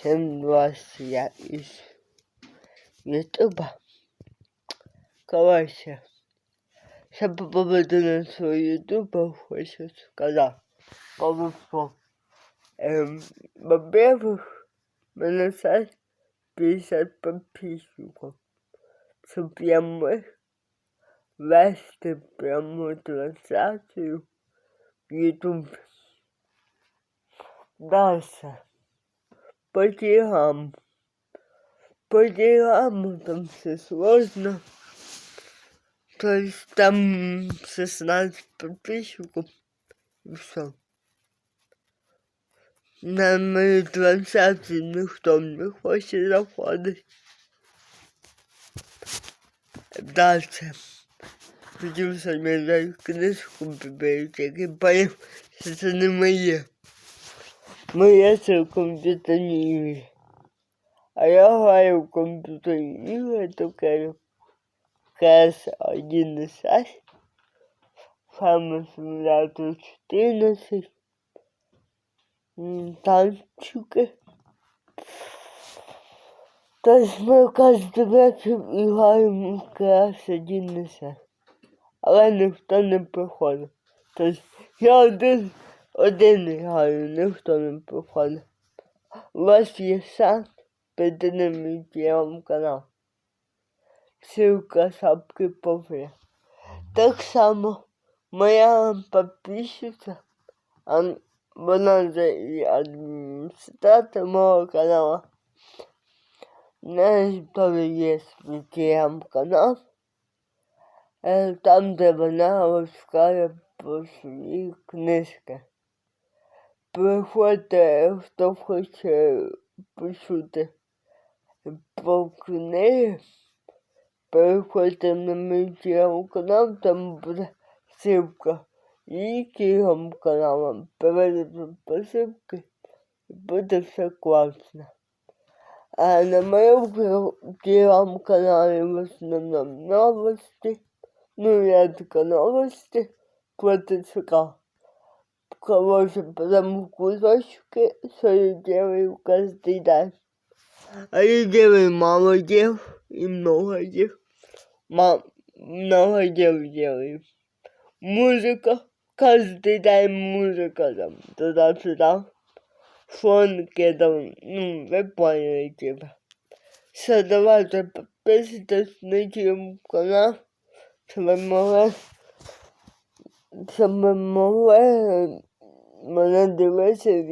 Всем вас я из Ютуба. Короче, щоб побити на свой Ютуба, хочу сказать. Повезло. Эм, во-первых, мене сайт 50 подписчиков. Я мог вести пряму трансляцію в Ютуб. Дальше. По делам. По делам там все сложно. То есть там 16 подписчиков и все. На мою трансляцию никто не хочет заходить. Дальше. Придется мне дать книжку в библиотеке, понял, что это не моє. Це комп'ютерні ігри. А я граю в комп'ютерні ігри, таке КС 1.6, Farm Simulator 14, м, танчики. Тобто ми кожен вечір граємо в КС 1.6. Але ніхто не приходить. Тобто я один один граю, ніхто не приходить. У вас є шанс піти на мій телеграм-канал. Ссылка шапки профиля. Так само моя подписчица, вона же і адміністратор мого каналу. У теж є свій телеграм-канал. Е, Там, де вона розказує про свої книжки. Приходьте, хто хоче почути про книги. Переходьте на мій телеграм-канал, там буде ссылка. І телеграм-каналом перейдете по ссылке, і буде все класно. А на моем телеграм-канале в основном новости, ну редко новости, про ТЦК Короче, потому кусочки, что я делаю каждый день. А я делаю мало дел и много дел. Ма- много дел делаю. Музыка, каждый день музыка там, туда-сюда. Фонки там, ну, вы поняли, типа. Все, давайте подписывайтесь на телеграм-канал, чтобы могли, ce moment-là, euh, mon adresse, c'est